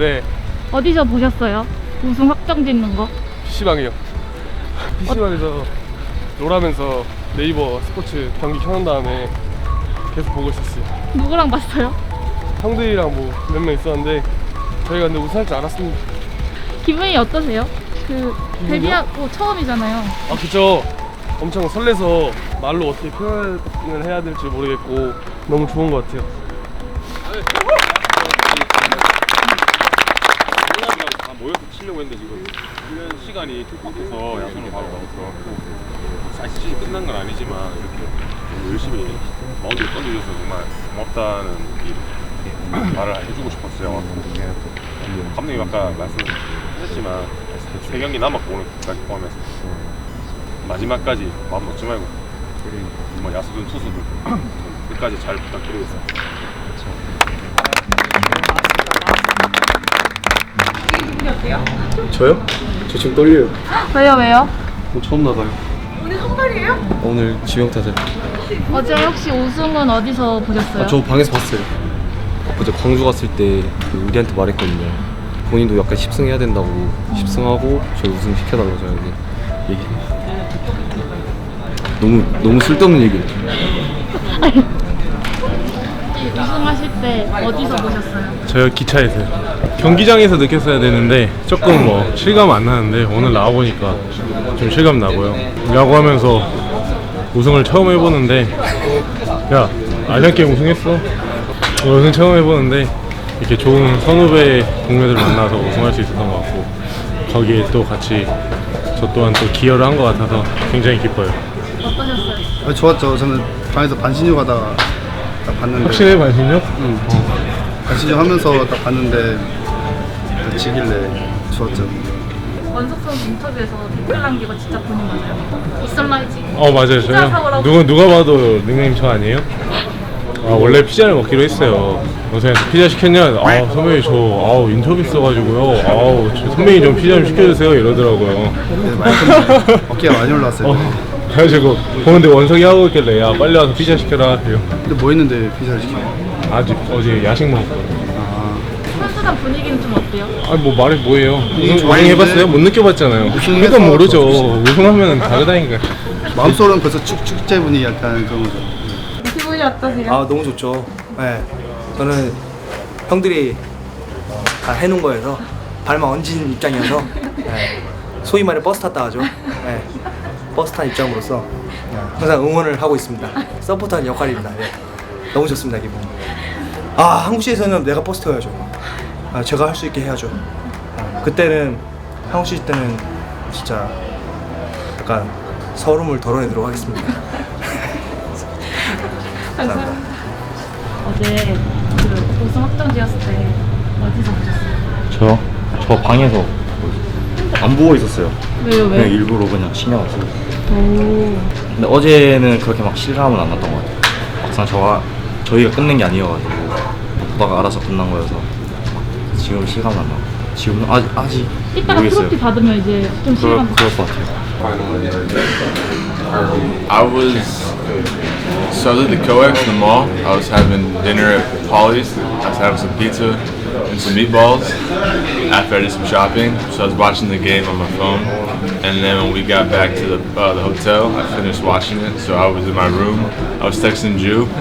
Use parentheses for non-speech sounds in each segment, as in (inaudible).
네, 어디서 보셨어요? 우승 확정 짓는 거? PC방이요. PC방에서 롤하면서 네이버 스포츠 경기 켜놓은 다음에 계속 보고 있었어요. 누구랑 봤어요? 형들이랑 뭐 몇 명 있었는데 저희가 근데 우승할 줄 알았습니다. 기분이 어떠세요? 그 데뷔하고 처음이잖아요. 아 그죠. 엄청 설레서 말로 어떻게 표현을 해야 될지 모르겠고 너무 좋은 것 같아요. 모여서 치려고 했는데 지금 훈련 시간이 촉박해서 야선을 바로 나와서 사실 시즌 끝난 건 아니지만 이렇게 열심히 마운드를 던져줘서 정말 고맙다는 이 말을 해주고 싶었어요. 감독님 아까 말씀하셨지만 세 경기 남았고 오늘 까지 포함해서 마지막까지 마음 놓지 말고 정말 야수든 투수든 끝까지 잘 부탁드리겠습니다. 저요? 저 지금 떨려요. 왜요 왜요? 처음 나가요. 오늘 선발이에요? 오늘 지명타자. 어제 혹시 우승은 어디서 보셨어요? 아, 저 방에서 봤어요. 어제 광주 갔을 때그 우리한테 말했거든요. 본인도 약간 10승 해야 된다고 10승하고 저희 우승 시켜달라고 저한테 얘기. 너무 너무 쓸데없는 얘기를. (laughs) 우승하실 때 어디서 보셨어요? 저요 기차에서요. 경기장에서 느꼈어야 되는데 조금 뭐 실감 안 나는데 오늘 나와 보니까 좀 실감 나고요. 야구 하면서 우승을 처음 해보는데 야 아시안 게임 우승했어. 우승 처음 해보는데 이렇게 좋은 선후배 동료들 만나서 우승할 수 있었던 것 같고 거기에 또 같이 저 또한 또 기여를 한 것 같아서 굉장히 기뻐요. 어떠셨어요? 아, 좋았죠. 저는 방에서 반신욕 하다가 딱 봤는데 확실해 반신욕? 응. 반 신욕 하면서 딱 봤는데 딱 지길래 좋았죠. 원석 선수 인터뷰에서 댓글 남기고 진짜 본인 맞아요? 이설라이지 어 맞아요 피자 저요 사오라고. 누가 누가 봐도 닉네임 저 아니에요? 아 원래 피자를 먹기로 했어요 원생한테 피자 시켰냐 아 선배님 저 아우 인터뷰 있어가지고요 아우 저 선배님 좀 피자 좀 시켜주세요 이러더라고요 마이크 (laughs) 어깨가 많이 올라왔어요. 어 그래가지고 보는데 원석이 하고 있길래 야 빨리 와서 피자 시켜라 근데 뭐 했는데 피자를 시켜? 아직 어제 야식 먹었거든요 아, 선수단 분위기는 좀 어때요? 아니 뭐 말이 뭐예요 우승, 우승 좋아했는데 해봤어요? 못 느껴봤잖아요 우승해서 그러니까 모르죠 더 우승하면 다르다니까 마음속으로는 벌써 축, 축제 분위기 약간 그런 거죠. 기분이 어떠세요? 아 너무 좋죠. 네. 저는 형들이 다 해놓은 거여서 발만 얹은 입장이어서 네. 소위 말해 버스 탔다 하죠. 네. 버스 탄 입장으로서 네. 항상 응원을 하고 있습니다. 서포트하는 역할입니다. 네. 너무 좋습니다 기분. 아 한국시에서는 내가 버스 태워야죠. 아, 제가 할 수 있게 해야죠. 아, 그때는 한국시 때는 진짜 약간 서름을 덜어내도록 하겠습니다. (laughs) 감사합니다. 어제 그 우승 확정 지었을 때 어디서 보셨어요? 저요? 저 방에서 안 보고 있었어요. 왜요 그냥 왜? 일부러 그냥 신경 안 쓰고. 오 근데 어제는 그렇게 막 실감은 안 났던 것 같아요. 막상 저가 저희가 끝낸 게 아니어가지고 보다가 알아서 끝난 거여서 지금 실감 안 나고 지금은 아직 아직 이따가 모르겠어요. 트로피 받으면 이제 좀 그럴 실감 그럴 것 같아요. I was so I was at the coex in the mall. I was having dinner at Polly's. I was having some pizza and some meatballs after I did some shopping. So I was watching the game on my phone. And then when we got back to the, uh, the hotel, I finished watching it. So I was in my room. I was texting Jew. (laughs)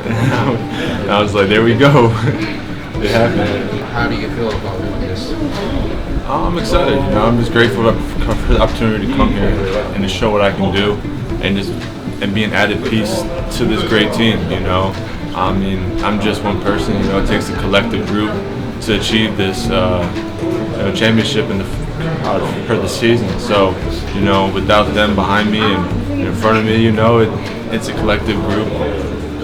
And I was like, there we go. (laughs) it happened. How do you feel about this? Oh, I'm excited. You know, I'm just grateful for for the opportunity to come here and to show what I can do, and just and be an added piece to this great team. You know, I mean, I'm just one person. You know, it takes a collective group to achieve this uh, you know, championship in the uh, for the season. So, you know, without them behind me and in front of me, you know, it, it's a collective group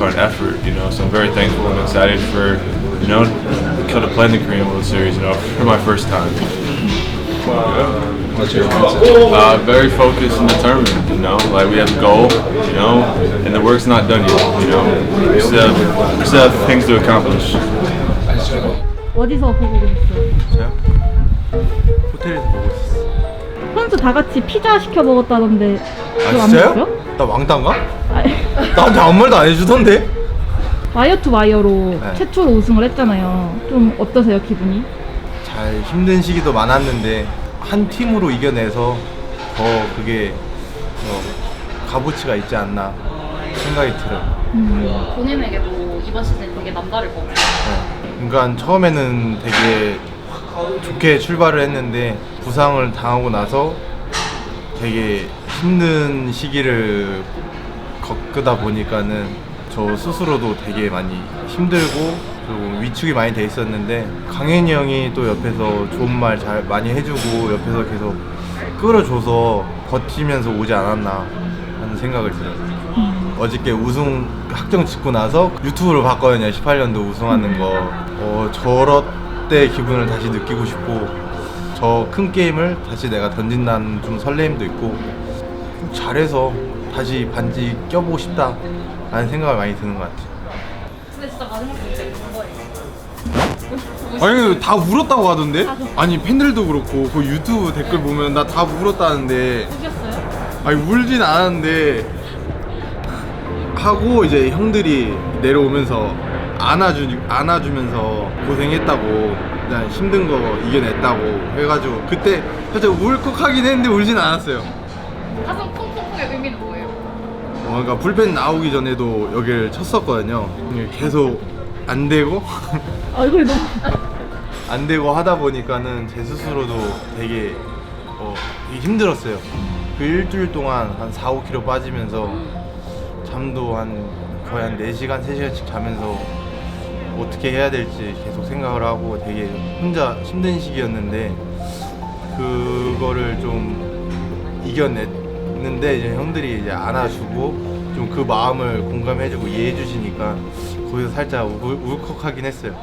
or an effort. You know, so I'm very thankful and excited for you know, could have played in the Korean World Series. You know, (laughs) for my first time. What's your mindset? Uh, very focused and determined, you know. Like we have a goal, you know, and the work's not done yet, you know. We still have, we still have things to accomplish. 어디서 보고 계셨어요? 다 같이 피자 시켜 먹었다던데 그거 안 진짜요? 먹었어요? 나 왕따인가? 아니, (laughs) 나한테 아무 말도 안 해주던데? 와이어 투 와이어로 네. 최초로 우승을 했잖아요. 좀 어떠세요 기분이? 아, 힘든 시기도 많았는데 한 팀으로 이겨내서 더 그게 어, 값어치가 있지 않나 생각이 들어요. 음, 본인에게도 이번 시즌 되게 남다를 것 같아요. 그러니까 처음에는 되게 좋게 출발을 했는데 부상을 당하고 나서 되게 힘든 시기를 겪다 보니까는 저 스스로도 되게 많이 힘들고 그리고 위축이 많이 돼 있었는데 강현이 형이 또 옆에서 좋은 말 잘 많이 해주고 옆에서 계속 끌어줘서 버티면서 오지 않았나 하는 생각을 들어요. 어저께 우승 확정 짓고 나서 유튜브로 봤거든요. 18년도 우승하는 거. 어, 저럴 때 기분을 다시 느끼고 싶고 저 큰 게임을 다시 내가 던진다는 좀 설레임도 있고 좀 잘해서 다시 반지 껴보고 싶다 라는 생각을 많이 드는 것 같아요. 근데 진짜 마지막 그런 거예요. 아니 다 울었다고 하던데? 아니 팬들도 그렇고 그 유튜브 댓글 보면 나 다 울었다는데 우셨어요? 아니 울진 않았는데 하고 이제 형들이 내려오면서 안아주 안아주면서 고생했다고 그냥 힘든 거 이겨냈다고 해가지고 그때 살짝 울컥하긴 했는데 울진 않았어요. 가슴 쿵쿵쿵의 의미는 뭐예요? 어, 그러니까 불펜 나오기 전에도 여기를 쳤었거든요. 계속 안 되고 얼굴이 너무 (laughs) 안 되고 하다 보니까는 제 스스로도 되게, 어, 되게 힘들었어요. 그 일주일 동안 한 4, 5kg 빠지면서 잠도 한 거의 한 4시간, 3시간씩 자면서 어떻게 해야 될지 계속 생각을 하고 되게 혼자 힘든 시기였는데 그거를 좀 이겨냈는데 이제 형들이 이제 안아주고 좀 그 마음을 공감해주고 이해해주시니까 거기서 살짝 울, 울컥하긴 했어요.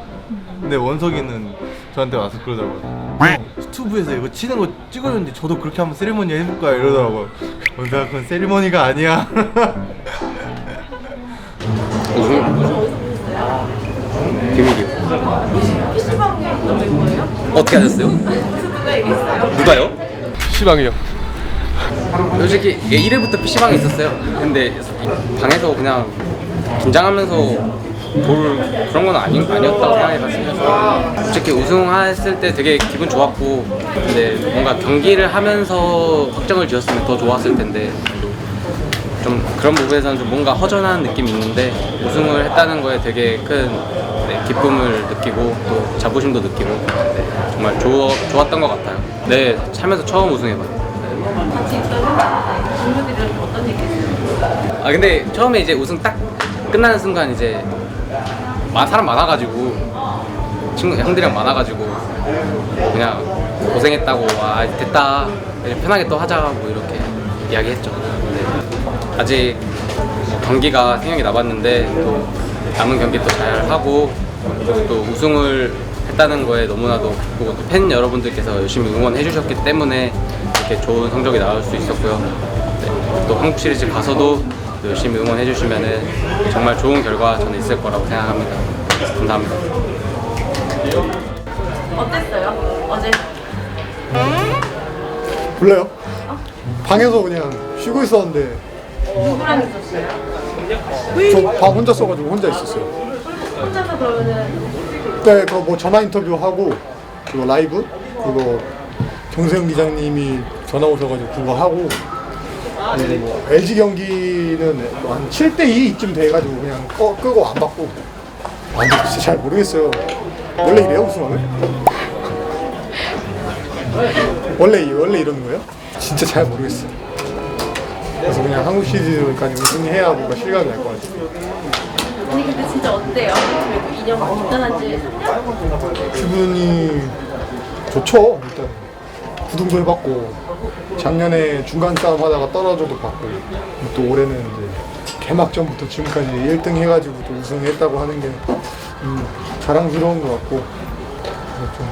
근데 원석이는 저한테 와서 그러더라고요. 형, 유튜브에서 이거 치는 거 찍어줬는데 저도 그렇게 한번 세리머니 해볼까요? 이러더라고요. 원석아 그건 세리머니가 아니야. (laughs) PC방에 어떻게 하셨어요? 누가 얘기했어요? 누가요? 시방이요. 솔직히 1회부터 PC방에 있었어요. 근데 방에서 그냥 긴장하면서 볼 그런 건 아니, 아니었다고 생각해서 솔직히 우승했을 때 되게 기분 좋았고 근데 뭔가 경기를 하면서 확정을 지었으면 더 좋았을 텐데 좀 그런 부분에서는 좀 뭔가 허전한 느낌이 있는데 우승을 했다는 거에 되게 큰 네, 기쁨을 느끼고 또 자부심도 느끼고 네, 정말 좋, 좋았던 것 같아요. 네, 살면서 처음 우승해봐요. 같이 있던 친구들이랑 어떤 얘기 했어요? 아 근데 처음에 이제 우승 딱 끝나는 순간 이제 마, 사람 많아가지고 친구 형들이랑 많아가지고 그냥 고생했다고 아 됐다 이제 편하게 또 하자 뭐 이렇게 이야기했죠. 네. 아직 뭐 경기가 생각이 남았는데 또 남은 경기 또 잘 하고 또 우승을 했다는 거에 너무나도 기쁘고 또 팬 여러분들께서 열심히 응원해 주셨기 때문에 이렇게 좋은 성적이 나올 수 있었고요. 네, 또 한국 시리즈 가서도 또 열심히 응원해 주시면은 정말 좋은 결과 저는 있을 거라고 생각합니다. 감사합니다. 어땠어요? 어제 몰라요? 방에서 그냥 쉬고 있었는데 누구랑 있었어요? 저방 혼자 써가지고 혼자 있었어요. 혼자서 그러면은 그때 그뭐 전화 인터뷰 하고 그거 라이브 그거 정세영 기자님이 전화 오셔가지고 그거 하고 그리고 뭐 LG 경기는 한 7대 2쯤 돼가지고 그냥 꺼, 끄고 안 받고 아 근데 진짜 잘 모르겠어요. 원래 이래요 우승하면? 원래 이- 원래 이러는 거예요? 진짜 잘 모르겠어요. 그래서 그냥 한국 시리즈까지 우승해야 뭔가 실감이 날 것 같아요. 아니 근데 진짜 어때요? 그래도 2년 입단한 지 3년? 기분이 좋죠 일단 구등도 해봤고 작년에 중간 싸움 하다가 떨어져도 봤고 또 올해는 이제 개막전부터 지금까지 1등 해가지고 또 우승했다고 하는 게 음, 자랑스러운 것 같고 좀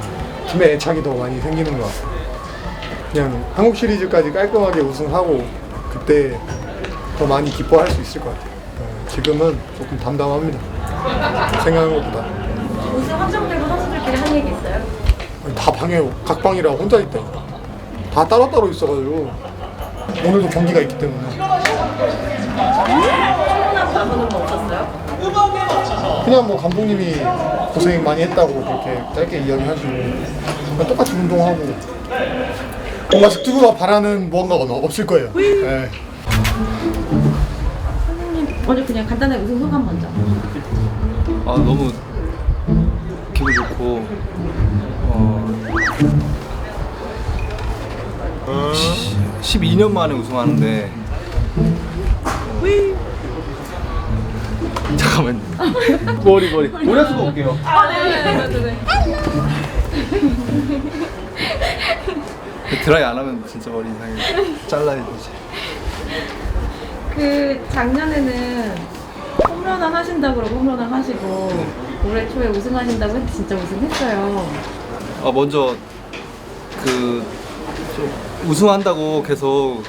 팀에 애착이 더 많이 생기는 것 같아요 그냥 한국 시리즈까지 깔끔하게 우승하고 그때 더 많이 기뻐할 수 있을 것 같아요. 어, 지금은 조금 담담합니다. 생각한 것보다. 우승 확정되고 선수들끼리 한 얘기 있어요? 다 방에 각 방이라 혼자 있다니까 다 따로따로 있어가지고. 오늘도 경기가 있기 때문에. 없었어요? 그냥 뭐 감독님이 고생 많이 했다고 그렇게 짧게 이야기하시고. 그냥 똑같이 운동하고 뭔가 스투브가 바라는 무언가가 없을 거예요. 네. 선생님 먼저 그냥 간단하게 우승 소감 먼저. 아 너무 기분 좋고 어, 12년 만에 우승하는데 어, (laughs) 잠깐만요 머리 머리 머리 쓰고 올게요 아, 네네네. (laughs) 드라이 안 하면 진짜 머리 이상해 잘라야 되지 그 작년에는 홈런을 하신다 그러고 홈런을 하시고 올해 초에 우승하신다고 했는데 진짜 우승했어요. 아 먼저 그좀 우승한다고 계속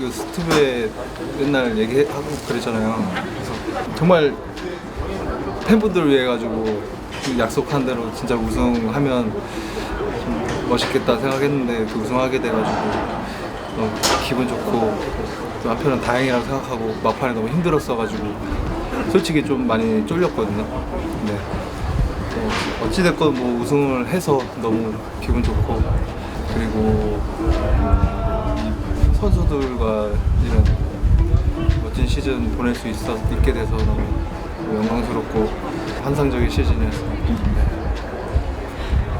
그 스튜브에 맨날 얘기하고 그랬잖아요. 그래서 정말 팬분들을 위해 가지고 그 약속한 대로 진짜 우승하면 좀 멋있겠다 생각했는데 그 우승하게 돼가지고 너무 기분 좋고 또 한편은 다행이라고 생각하고 막판에 너무 힘들었어가지고 솔직히 좀 많이 쫄렸거든요. 근데 어, 어찌됐건 뭐 우승을 해서 너무 기분 좋고 그리고 음, 선수들과 이런 멋진 시즌 보낼 수 있어 있게 돼서 너무 영광스럽고 환상적인 시즌이었습니다.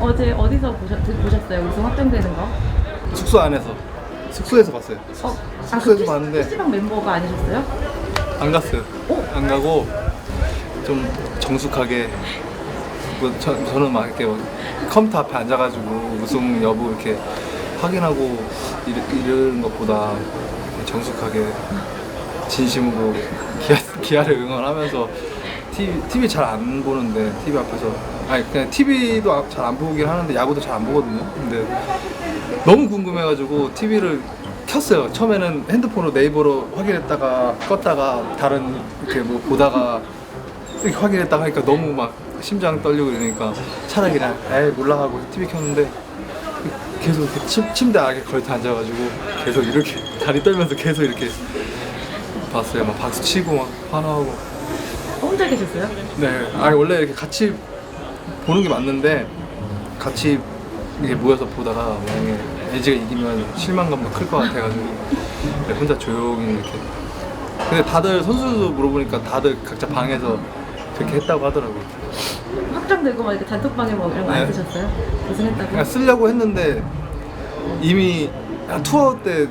어제 어디서 보셨, 보셨어요? 우승 확정되는 거? 숙소 안에서 숙소에서 봤어요. 어, 숙소에서 봤는데 PC방 멤버가 아니셨어요? 안 갔어요. 안 가고 좀 정숙하게 뭐 저, 저는 막 이렇게 막 컴퓨터 앞에 앉아가지고 우승 여부 이렇게 확인하고 이르, 이러는 것보다 정숙하게 진심으로 기아, 기아를 응원하면서 TV, TV 잘 안 보는데 TV 앞에서 아니 그냥 TV도 잘 안 보긴 하는데 야구도 잘 안 보거든요. 근데 너무 궁금해가지고 TV를 켰어요. 처음에는 핸드폰으로 네이버로 확인했다가 껐다가 다른 이렇게 뭐 보다가 이렇게 확인했다가 하니까 너무 막 심장 떨리고 이러니까 차라리 그냥 에이 몰라 하고 TV 켰는데 계속 이렇게 침, 침대 아래 걸터 앉아가지고 계속 이렇게 (laughs) 다리 떨면서 계속 이렇게 봤어요. 막 박수 치고 막 환호하고 혼자 계셨어요? 네, 아니 원래 이렇게 같이 보는 게 맞는데 같이 이렇게 모여서 보다가 만약에 LG가 이기면 실망감도 클 것 같아가지고 네, 혼자 조용히 이렇게. 근데 다들 선수도 물어보니까 다들 각자 방에서 그렇게 했다고 하더라고요. 확정되고 막 이렇게 단톡방에 뭐 이런 거 안 네. 쓰셨어요? 우승했다고? 그냥 쓰려고 했는데 이미 한 투아웃 때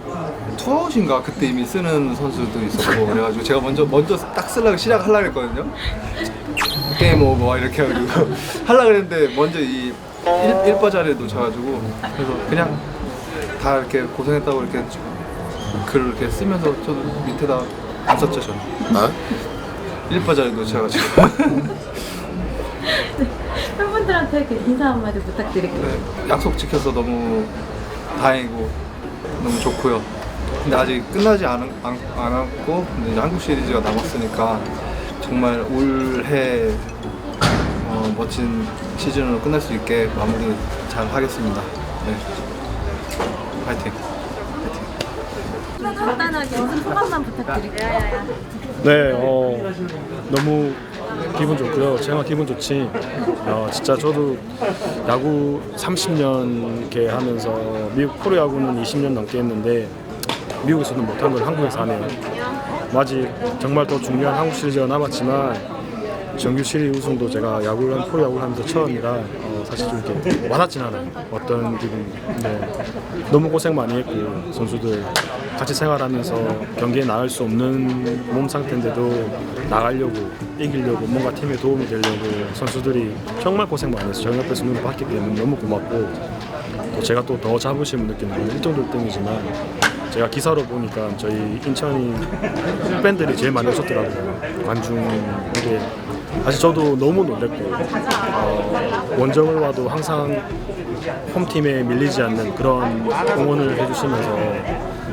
투아웃인가 그때 이미 쓰는 선수도 있었고 그래가지고 제가 먼저 먼저 딱 쓰려고 시작하려고 했거든요. 게임 오버 막 이렇게 해가지고 (laughs) 하려고 했는데 먼저 이 1, 1버자리에 놓쳐가지고 그래서 그냥 다 이렇게 고생했다고 이렇게 글을 이렇게 쓰면서 저도 밑에다 안 썼죠 저는. 아? 1버자리에 놓쳐가지고 (laughs) 팬분들한테 이렇게 인사 한마디 부탁드릴게요. 네, 약속 지켜서 너무 다행이고 너무 좋고요. 근데 아직 끝나지 않, 않, 않았고 근데 이제 한국 시리즈가 남았으니까 정말 올해 어, 멋진 시즌으로 끝날 수 있게 마무리 잘 하겠습니다. 네. 파이팅. 간단하게 소감만 부탁드릴게요. 네, 어, 너무 기분 좋고요. 제가 기분 좋지. 어, 진짜 저도 야구 30년 이렇게 하면서 미국 프로 야구는 20년 넘게 했는데 미국에서도 못한 걸 한국에서 하네요. 아직 정말 더 중요한 한국 시리즈가 남았지만 정규 시리즈 우승도 제가 야구를 프로야구를 하면서 처음이라 어, 사실 좀 이렇게 와닿진 않아요. 어떤 기분. 네. 너무 고생 많이 했고 선수들 같이 생활하면서 경기에 나갈 수 없는 몸 상태인데도 나가려고 이기려고 뭔가 팀에 도움이 되려고 선수들이 정말 고생 많이 했어요. 저희 옆에서 눈을 봤기 때문에 너무 고맙고 또 제가 또 더 자부심을 느끼는 건 1등도 1등이지만 제가 기사로 보니까 저희 인천이 팬들이 제일 많이 오셨더라고요. 관중에게 사실 저도 너무 놀랬고 어, 원정을 와도 항상 홈팀에 밀리지 않는 그런 응원을 해주시면서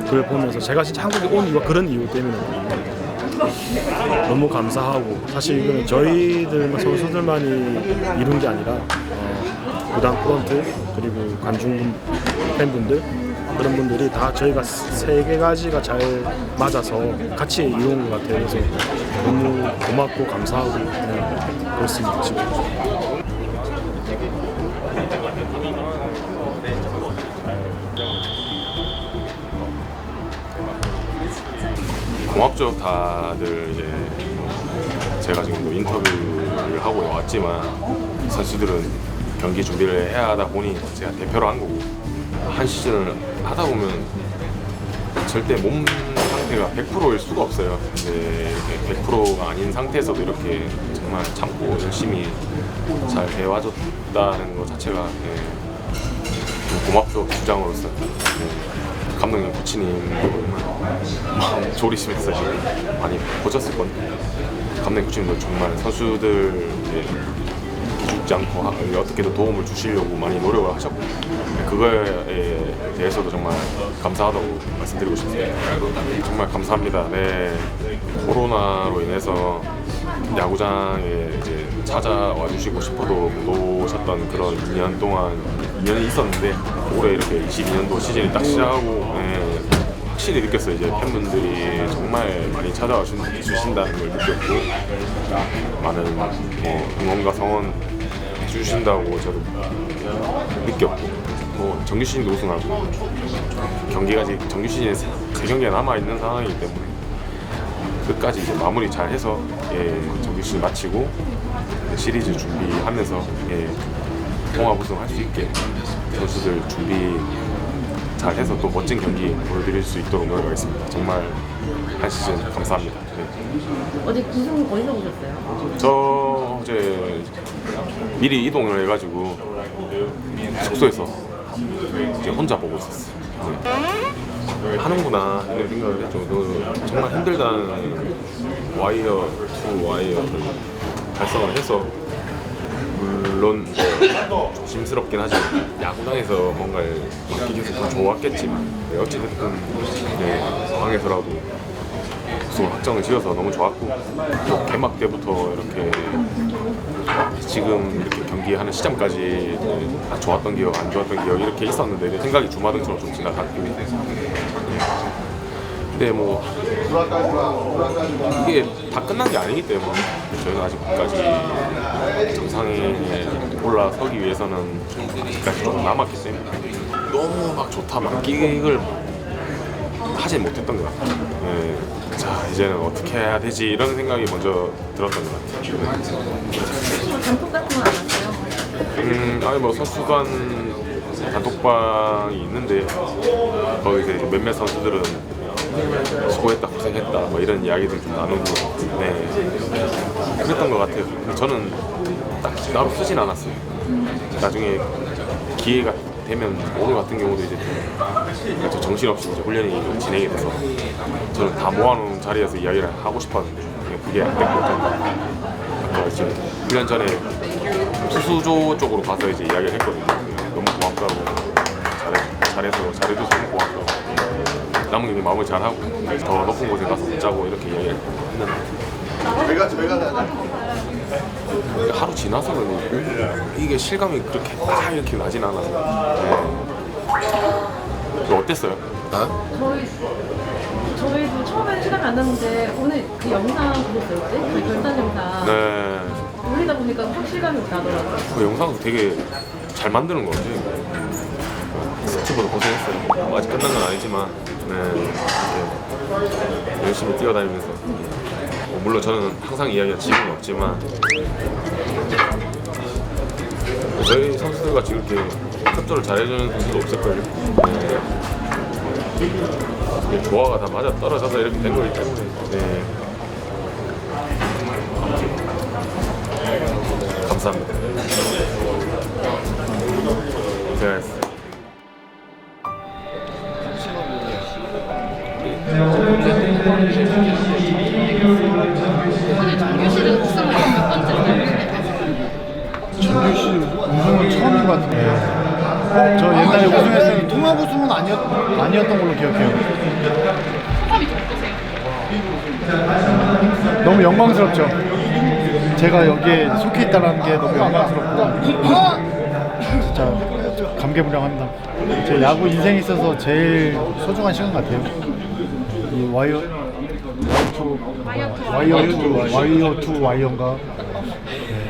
그걸 보면서 제가 진짜 한국에 온 이유가 그런 이유 때문이거든요. 너무 감사하고 사실 이거는 저희들 선수들만이 이룬 게 아니라 어, 구단 프런트 그리고 관중 팬분들 그런 분들이 다 저희가 세 개 가지가 잘 맞아서 같이 이룬 것 같아요. 그래서 너무 고맙고 감사하고 그냥 그렇습니다 지금. 고맙죠 다들 이제 제가 지금 뭐 인터뷰를 하고 왔지만 선수들은 경기 준비를 해야 하다 보니 제가 대표로 한 거고 한 시즌을 하다 보면 절대 몸 상태가 100%일 수가 없어요. 근데 이렇게 100%가 아닌 상태에서도 이렇게 정말 참고 열심히 잘 해와줬다는 것 자체가 예, 좀 고맙죠 주장으로서 예, 감독님 코치님도 마음 졸이시면서 (laughs) 지금 많이 보셨을 건데 감독님 코치님도 정말 선수들 예, 기죽지 않고 하- 어떻게든 도움을 주시려고 많이 노력을 하셨고 그거에 대해서도 정말 감사하다고 말씀드리고 싶습니다. 정말 감사합니다. 네, 코로나로 인해서 야구장에 이제 찾아와 주시고 싶어도 못 오셨던 그런 2년 동안 2년이 있었는데 올해 이렇게 22년도 시즌이 딱 시작하고 네, 확실히 느꼈어요. 이제 팬분들이 정말 많이 찾아와 주- 주신다는 걸 느꼈고 많은 뭐 응원과 성원 해주신다고 저도 느꼈고 뭐 정규 시즌도 우승하고 경기가 아직 정규 시즌에 세, 세 경기가 남아 있는 상황이기 때문에 끝까지 이제 마무리 잘 해서 예, 정규 시즌 마치고 시리즈 준비하면서 예, 통합 우승 할 수 있게 선수들 준비 잘 해서 또 멋진 경기 보여드릴 수 있도록 노력하겠습니다. 정말 한 시즌 감사합니다. 네. 어제 우승 어디서 보셨어요? 저 어제 미리 이동을 해가지고 숙소에서 이제 혼자 보고 있었어요. 네. 하는구나 이런 생각을 했죠. 너 정말 힘들다는 와이어 투 와이어를 달성을 해서 물론 뭐 조심스럽긴 하지만 야구장에서 뭔가를 맡기기 더 좋았겠지만 네, 어찌됐든 네, 상황에서라도 우승을 확정을 지어서 너무 좋았고 또 개막 때부터 이렇게 지금 이렇게 경기하는 시점까지 아, 좋았던 기억, 안 좋았던 기억 이렇게 있었는데 내 생각이 주마등처럼 좀 지나갔고 근데 뭐 이게 다 끝난 게 아니기 때문에 저희가 아직까지 정상에 올라서기 위해서는 아직까지 조금 남았기 때문에 너무 막 좋다 막 기획을 하진 못했던 것 같아요. 네. 자 이제는 어떻게 해야 되지 이런 생각이 먼저 들었던 것 같아요. 네. 음, 아니 뭐 선수단 단톡방이 있는데 거기서 이제 몇몇 선수들은 수고했다 고생했다 뭐 이런 이야기들 좀 나누고 네 그랬던 것 같아요. 근데 저는 딱 따로 쓰진 않았어요. 나중에 기회가 되면 오늘 같은 경우도 이제 좀 정신없이 이제 훈련이 진행이 돼서 저는 다 모아놓은 자리에서 이야기를 하고 싶었는데 그게 안 됐고 아까 이제 훈련 전에 투수조 쪽으로 가서 이제 이야기를 했거든요. 너무 고맙다고 잘해, 잘해서 잘해줘서 너무 고맙다고 남은 경기 마무리 잘하고 더 높은 곳에 가서 붙자고 이렇게 이야기를 했는데 저희가 저희가 하루 지나서 는 이게 실감이 그렇게 막 이렇게 나진 않아서 네. 너 어땠어요? 저희 저희도 처음에는 시간이 안 났는데 오늘 그 영상 보셨어요? 그 결산 영상 네. 올리다 보니까 확 실감이 나더라고요. 그 영상도 되게 잘 만드는 것 같아요. 스티브도 고생했어요. 아직 끝난 건 아니지만 네, 이렇게 열심히 뛰어다니면서 뭐 물론 저는 항상 이야기가 지금은 없지만 저희 선수들 같이 이렇게 협조를 잘해주는 선수도 없을걸요. 네. 조화가 다 맞아 떨어져서 이렇게 된 거기 때문에 네. 아니었 아니었던 걸로 기억해요. 너무 영광스럽죠. 제가 여기에 속해 있다는 게 너무 영광스럽고 진짜 감개무량합니다. 제 야구 인생에 있어서 제일 소중한 시간 같아요. 이 와이어 와이어 투 와이어 투 와이어 투와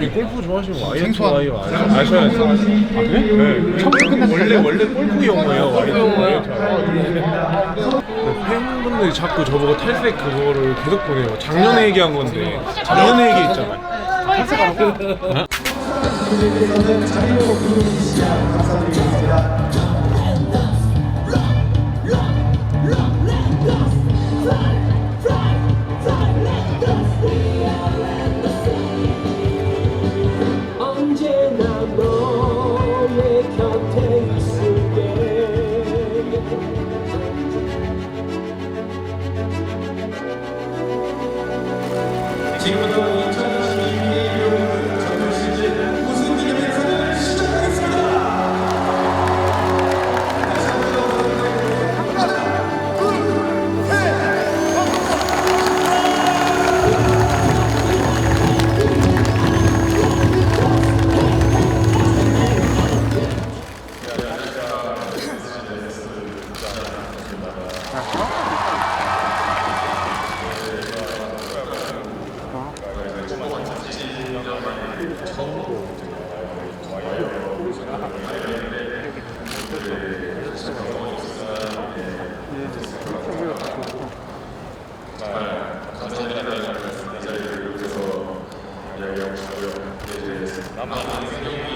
이어인가? 골프 좋아하시면 와이어 생소한- 와이어 아- 아셔야죠. 아 그래? 네. 처음부터 끝까지 원래? 원래 골프 용어예요. 투 와이어. 팬분들이 자꾸 저보고 탈색 그거를 계속 보내요. 작년에 얘기한 건데 작년에 얘기했잖아요. 종훈아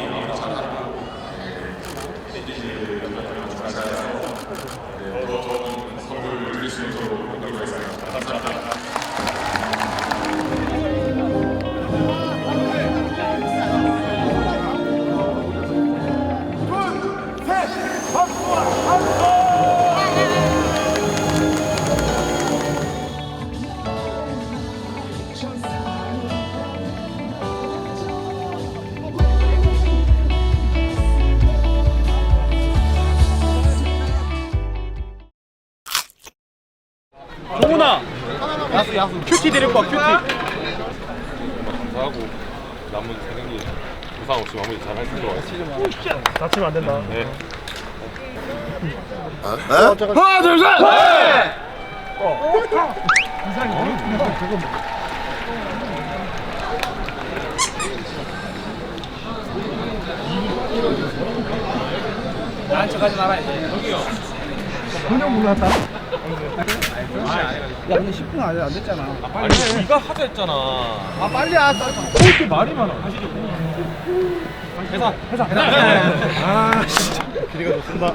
경기 부상 없이 마무리 잘 할 수 있도록 하겠습니다 다치면 안 된다. 네 하나, 둘, 셋! 나한 척하지 마라 이제. 여기요. 전혀 몰랐다. 야 근데 10분 안, 안 됐잖아. 아니 네가 하자 했잖아 아 빨리 와. 왜 이렇게 말이 많아 하시죠 회사 회사 아 진짜. 길이가 좋습니다.